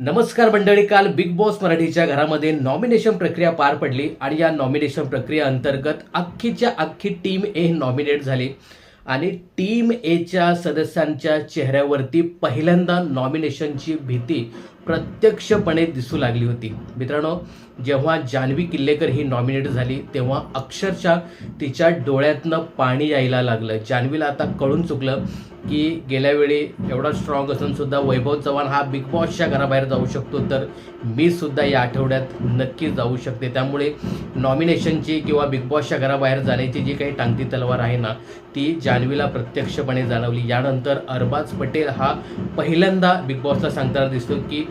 नमस्कार मंडळी काल बिग बॉस मराठीच्या घरामध्ये नॉमिनेशन प्रक्रिया पार पडली आणि या नॉमिनेशन प्रक्रिया अंतर्गत अख्खीच्या अख्खी टीम ए नॉमिनेट झाली. आणि टीम एच्या सदस्यांच्या चेहऱ्यावरती पहिल्यांदा नॉमिनेशनची भीती प्रत्यक्षपणे दिसू लागली होती. मित्रांनो जेव्हा जान्हवी किल्लेकर ही नॉमिनेट झाली तेव्हा अक्षरशः तिच्या डोळ्यातनं पाणी यायला लागलं. जान्हवीला आता कळून चुकलं की गेल्या वेळी एवढा स्ट्रॉंग असून सुद्धा वैभव चव्हाण हा बिग बॉसच्या घराबाहेर जाऊ शकतो तर मी सुद्धा या आठवड्यात नक्की जाऊ शकते. त्यामुळे नॉमिनेशनची किंवा बिग बॉसच्या घराबाहेर जाण्याची जी काही टांगती तलवार आहे ना ती जान्हवीला प्रत्यक्षपणे जाणवली. यानंतर अरबाज पटेल हा पहिल्यांदा बिग बॉसला सांगताना दिसतो की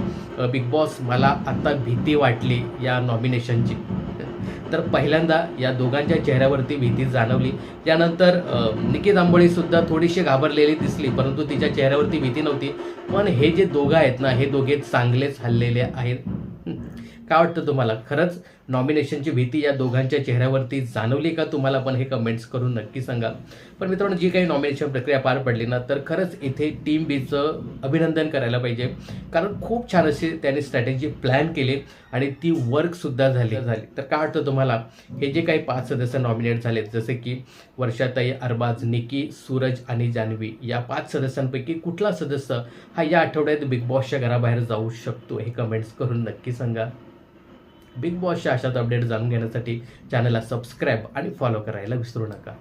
बिग बॉस मला आता भीती वाटली या नॉमिनेशनची तर पहिल्यांदा या दोघांच्या चेहऱ्यावरती भीती जाणवली. त्यानंतर निकित आंबोळीसुद्धा थोडीशी घाबरलेली दिसली परंतु तिच्या चेहऱ्यावरती भीती नव्हती. पण हे जे दोघं आहेत ना हे दोघे चांगलेच हल्लेले आहेत. काय वाटतं तुम्हाला? खरंच नॉमिनेशनची भीती या दोघांच्या चेहऱ्यावरती जाणवली का तुम्हाला? पण हे कमेंट्स करून नक्की सांगा. पण मित्रांनो जी काही नॉमिनेशन प्रक्रिया पार पडली ना तर खरंच इथे टीम बीचं अभिनंदन करायला पाहिजे. कारण खूप छान अशी त्यांनी स्ट्रॅटेजी प्लॅन केली आणि ती वर्कसुद्धा झाली. झाली. तर काय वाटतं तुम्हाला? हे जे काही पाच सदस्य नॉमिनेट झालेत जसे की वर्षाताई अरबाज निकी सूरज आणि जान्हवी या पाच सदस्यांपैकी कुठला सदस्य हा या आठवड्यात बिग बॉसच्या घराबाहेर जाऊ शकतो? हे कमेंट्स करून नक्की सांगा. बिग बॉसच्या अशाच अपडेट जाणून घेण्यासाठी चॅनलला सबस्क्राईब आणि फॉलो करायला विसरू नका.